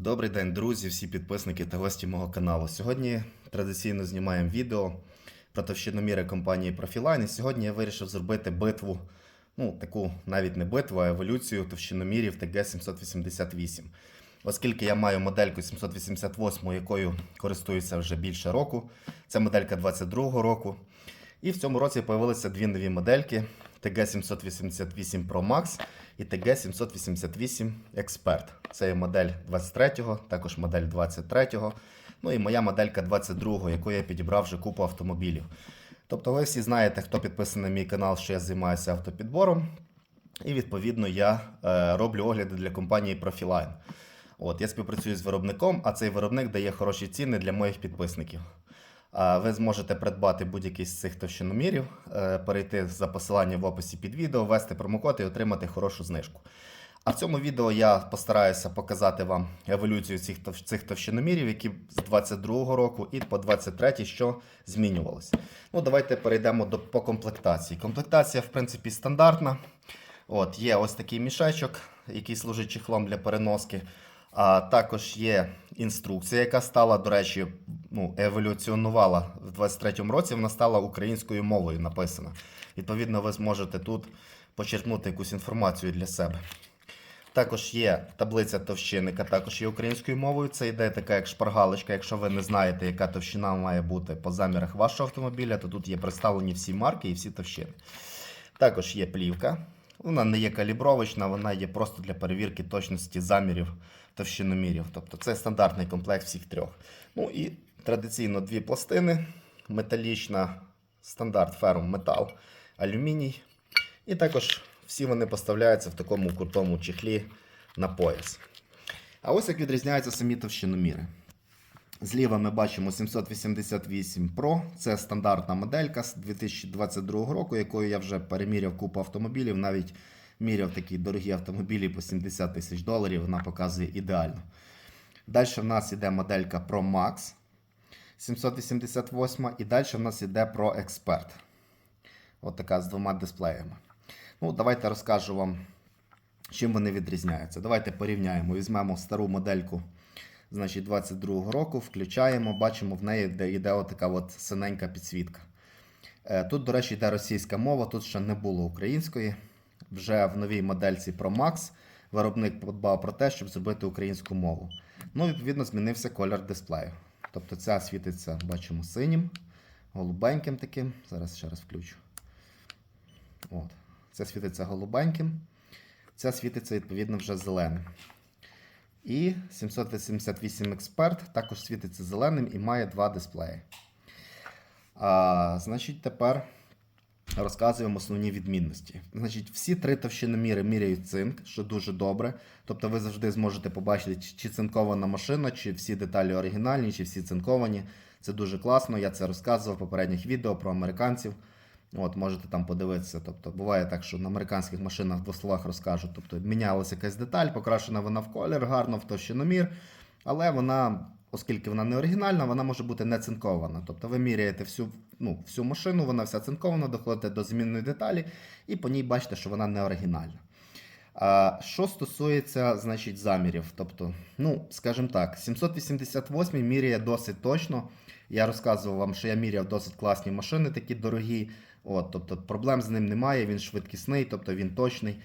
Добрий день, друзі, всі підписники та гості мого каналу. Сьогодні традиційно знімаємо відео про товщиноміри компанії Profiline. І сьогодні я вирішив зробити битву, ну таку навіть не битву, а еволюцію товщиномірів TG788. Оскільки я маю модельку 788, якою користуюся вже більше року. Це моделька 22 року. І в цьому році з'явилися дві нові модельки TG788 Pro Max і TG788 Expert. Це є модель 23-го, також модель 23-го. Ну і моя моделька 22-го, яку я підібрав вже купу автомобілів. Тобто ви всі знаєте, хто підписаний на мій канал, що я займаюся автопідбором. І відповідно я е, роблю огляди для компанії Profiline. От, я співпрацюю з виробником, а цей виробник дає хороші ціни для моїх підписників. Ви зможете придбати будь-який з цих товщиномірів, е, перейти за посиланням в описі під відео, ввести промокод і отримати хорошу знижку. А в цьому відео я постараюся показати вам еволюцію цих, цих товщиномірів, які з 22 року і по 23, що змінювалося. Ну, давайте перейдемо до по комплектації. Комплектація, в принципі, стандартна. От, є ось такий мішечок, який служить чехлом для переноски. А також є інструкція, яка стала, до речі, ну, еволюціонувала в 23-му році. Вона стала українською мовою написана. Відповідно, ви зможете тут почерпнути якусь інформацію для себе. Також є таблиця товщин, яка також є українською мовою. Це йде така як шпаргалочка. Якщо ви не знаєте, яка товщина має бути по замірах вашого автомобіля, то тут є представлені всі марки і всі товщини. Також є плівка. Вона не є калібровочна, вона є просто для перевірки точності замірів товщиномірів. Тобто це стандартний комплект всіх трьох. Ну і традиційно дві пластини: металічна, стандарт ферум метал, алюміній. І також всі вони поставляються в такому крутому чехлі на пояс. А ось як відрізняються самі товщиноміри. Зліва ми бачимо 788 Pro. Це стандартна моделька з 2022 року, якою я вже переміряв купу автомобілів. Навіть міряв такі дорогі автомобілі по 70 тисяч доларів. Вона показує ідеально. Далі в нас йде моделька Pro Max 788 і далі в нас йде Pro Expert. От така з двома дисплеями. Ну, давайте розкажу вам, чим вони відрізняються. Давайте порівняємо. Візьмемо стару модельку значить, 22 року, включаємо, бачимо, в неї йде, йде отака от синенька підсвітка. Е, Тут, до речі, йде російська мова, тут ще не було української. Вже в новій модельці Pro Max виробник подбав про те, щоб зробити українську мову. Ну, відповідно, змінився колір дисплею. Тобто ця світиться, бачимо, синім, голубеньким таким. Зараз ще раз включу. От. Це світиться голубеньким. Ця світиться, відповідно, вже зеленим. І 788 експерт також світиться зеленим і має два дисплеї. А, значить, тепер розказуємо основні відмінності. Значить, всі три товщиноміри міряють цинк, що дуже добре. Тобто ви завжди зможете побачити, чи- цинкована машина, чи всі деталі оригінальні, чи всі цинковані. Це дуже класно. Я це розказував в попередніх відео про американців. От, можете там подивитися. Тобто, буває так, що на американських машинах в словах розкажуть. Тобто, мінялася якась деталь, покрашена вона в колір, гарно в товщиномір, але вона, оскільки вона не оригінальна, вона може бути не цинкована. Тобто ви міряєте всю, ну, всю машину, вона вся цинкована, доходите до змінної деталі, і по ній бачите, що вона не оригінальна. А, що стосується значить, замірів, тобто, ну, скажімо так, 788 міряє досить точно. Я розказував вам, що я міряв досить класні машини, такі дорогі. От, тобто проблем з ним немає, він швидкісний, тобто він точний.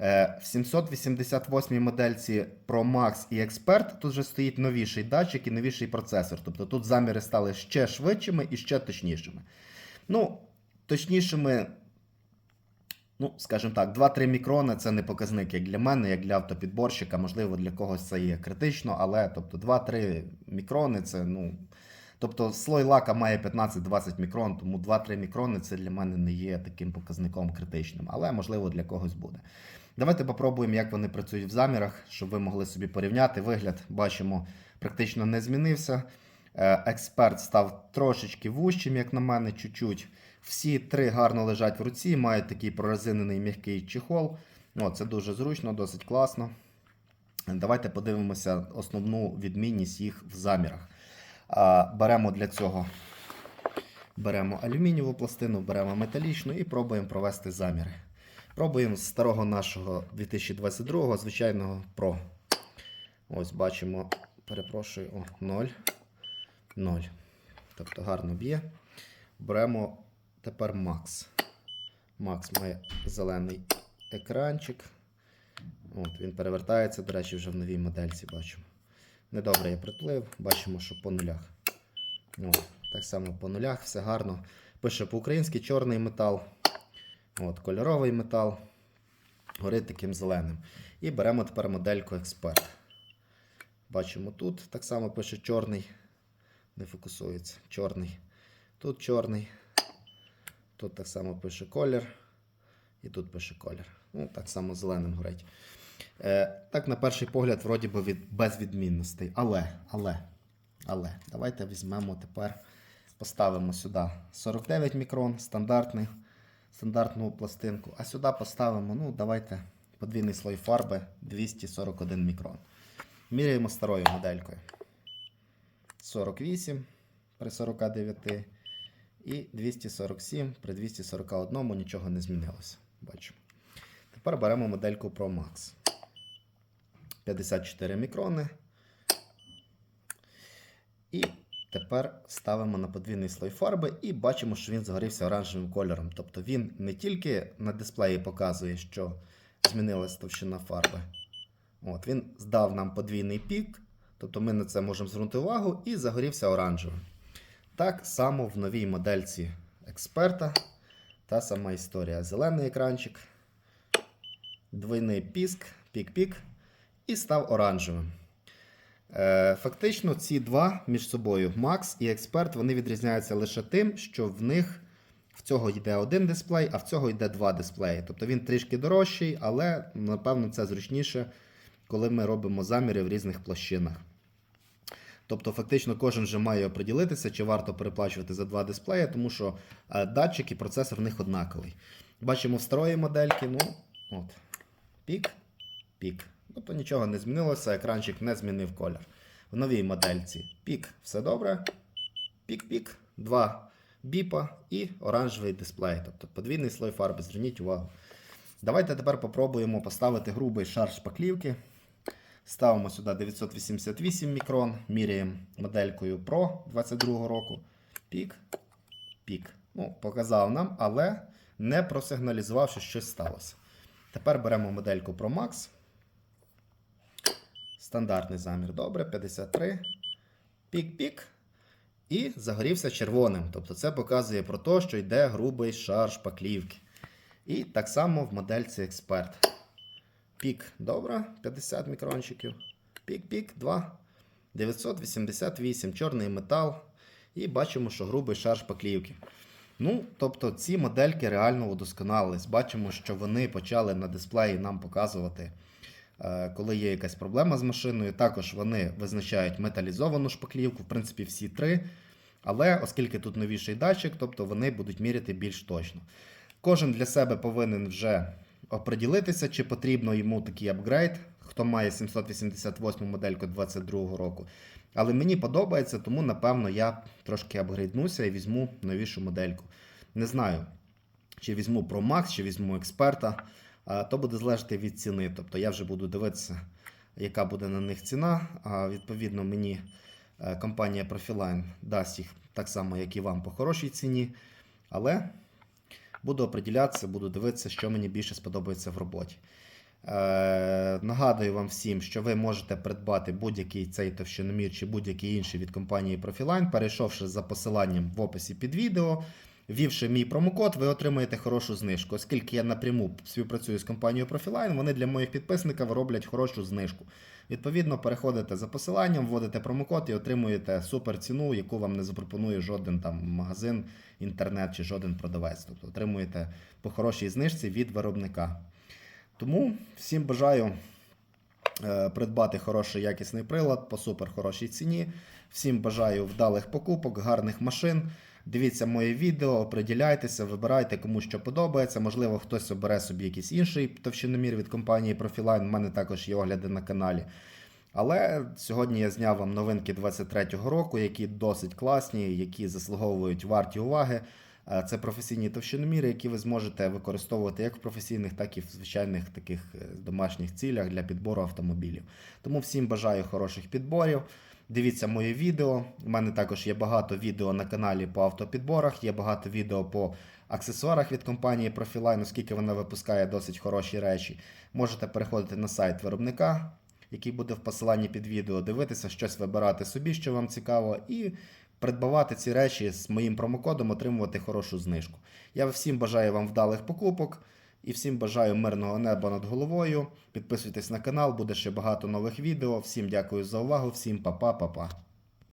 Е, в 788 модельці Pro Max і Expert тут вже стоїть новіший датчик і новіший процесор. Тобто тут заміри стали ще швидшими і ще точнішими. Ну, точнішими, ну, скажімо так, 2-3 мікрони це не показник як для мене, як для автопідборщика. Можливо, для когось це є критично, але тобто 2-3 мікрони це, ну. Тобто слой лака має 15-20 мікрон, тому 2-3 мікрони це для мене не є таким показником критичним, але можливо для когось буде. Давайте попробуємо, як вони працюють в замірах, щоб ви могли собі порівняти. Вигляд, бачимо, практично не змінився. Е, Експерт став трошечки вущим, як на мене, чуть-чуть. Всі три гарно лежать в руці, мають такий прорезинений м'який чехол. О, це дуже зручно, досить класно. Давайте подивимося основну відмінність їх в замірах. Беремо для цього беремо алюмінієву пластину, беремо металічну і пробуємо провести заміри. Пробуємо з старого нашого 2022 звичайного Pro. Ось бачимо, перепрошую, о, 0. 0. Тобто гарно б'є. Беремо тепер Max. Max має зелений екранчик. От, він перевертається, до речі, вже в новій модельці бачимо. Недобре я приплив, бачимо, що по нулях. От, так само по нулях, все гарно. Пише по-українськи чорний метал. От, кольоровий метал. Горить таким зеленим. І беремо тепер модельку Експерт. Бачимо тут, так само пише чорний. Не фокусується. Чорний. Тут чорний. Тут так само пише колір. І тут пише колір. Ну, так само зеленим горить. Е, так, на перший погляд, вроді би від, без відмінностей. Але, але, але, давайте візьмемо тепер, поставимо сюди 49 мікрон, стандартний, стандартну пластинку. А сюди поставимо, ну, давайте подвійний слой фарби 241 мікрон. Міряємо старою моделькою. 48 при 49 і 247 при 241 нічого не змінилося. Бачимо. Тепер беремо модельку Pro Max. 54 мікрони. І тепер ставимо на подвійний слой фарби і бачимо, що він загорівся оранжевим кольором. Тобто він не тільки на дисплеї показує, що змінилась товщина фарби. От, Він здав нам подвійний пік, тобто ми на це можемо звернути увагу, і загорівся оранжевим. Так само в новій модельці експерта. Та сама історія. Зелений екранчик, двойний піск, пік-пік, і став оранжевим. Е, Фактично, ці два між собою, Max і Expert, вони відрізняються лише тим, що в них в цього йде один дисплей, а в цього йде два дисплеї. Тобто він трішки дорожчий, але напевно це зручніше, коли ми робимо заміри в різних площинах. Тобто, фактично, кожен вже має оприділитися, чи варто переплачувати за два дисплеї, тому що е, датчик і процесор в них однаковий. Бачимо в старої модельки, ну, от, пік, пік. Тобто нічого не змінилося, екранчик не змінив колір. В новій модельці пік, все добре. Пік-пік, два біпа і оранжевий дисплей. Тобто подвійний слой фарби, зверніть увагу. Давайте тепер попробуємо поставити грубий шар шпаклівки. Ставимо сюди 988 мікрон, міряємо моделькою Pro 22 року. Пік, пік. Ну, показав нам, але не просигналізував, що щось сталося. Тепер беремо модельку Pro Max. Стандартний замір. Добре, 53. Пік-пік. І загорівся червоним. Тобто це показує про те, що йде грубий шар шпаклівки. І так само в модельці Експерт. Пік, добре, 50 мікрончиків. Пік-пік, 2. 988, чорний метал. І бачимо, що грубий шар шпаклівки. Ну, тобто ці модельки реально удосконалились. Бачимо, що вони почали на дисплеї нам показувати, е, коли є якась проблема з машиною. Також вони визначають металізовану шпаклівку, в принципі, всі три. Але оскільки тут новіший датчик, тобто вони будуть міряти більш точно. Кожен для себе повинен вже оприділитися, чи потрібно йому такий апгрейд, хто має 788 модельку 22 року. Але мені подобається, тому напевно я трошки апгрейднуся і візьму новішу модельку. Не знаю, чи візьму Pro Max, чи візьму експерта. То буде залежати від ціни. Тобто я вже буду дивитися, яка буде на них ціна. Відповідно, мені е, компанія Profiline дасть їх так само, як і вам, по хорошій ціні. Але буду оприділятися, буду дивитися, що мені більше сподобається в роботі. Е, нагадую вам всім, що ви можете придбати будь-який цей товщиномір чи будь-який інший від компанії Profiline, перейшовши за посиланням в описі під відео. Ввівши мій промокод, ви отримаєте хорошу знижку. Оскільки я напряму співпрацюю з компанією Profiline, вони для моїх підписників роблять хорошу знижку. Відповідно, переходите за посиланням, вводите промокод і отримуєте супер ціну, яку вам не запропонує жоден там магазин, інтернет чи жоден продавець. Тобто отримуєте по хорошій знижці від виробника. Тому всім бажаю е, придбати хороший якісний прилад по супер хорошій ціні. Всім бажаю вдалих покупок, гарних машин. Дивіться моє відео, оприділяйтеся, вибирайте кому що подобається. Можливо, хтось обере собі якийсь інший товщиномір від компанії Profiline. У мене також є огляди на каналі. Але сьогодні я зняв вам новинки 23-го року, які досить класні, які заслуговують варті уваги. Е, Це професійні товщиноміри, які ви зможете використовувати як в професійних, так і в звичайних таких е, домашніх цілях для підбору автомобілів. Тому всім бажаю хороших підборів. Дивіться моє відео. У мене також є багато відео на каналі по автопідборах, є багато відео по аксесуарах від компанії Profiline, оскільки вона випускає досить хороші речі. Можете переходити на сайт виробника, який буде в посиланні під відео, дивитися, щось вибирати собі, що вам цікаво, і придбавати ці речі з моїм промокодом, отримувати хорошу знижку. Я всім бажаю вам вдалих покупок і всім бажаю мирного неба над головою. Підписуйтесь на канал, буде ще багато нових відео. Всім дякую за увагу, всім па-па, па-па.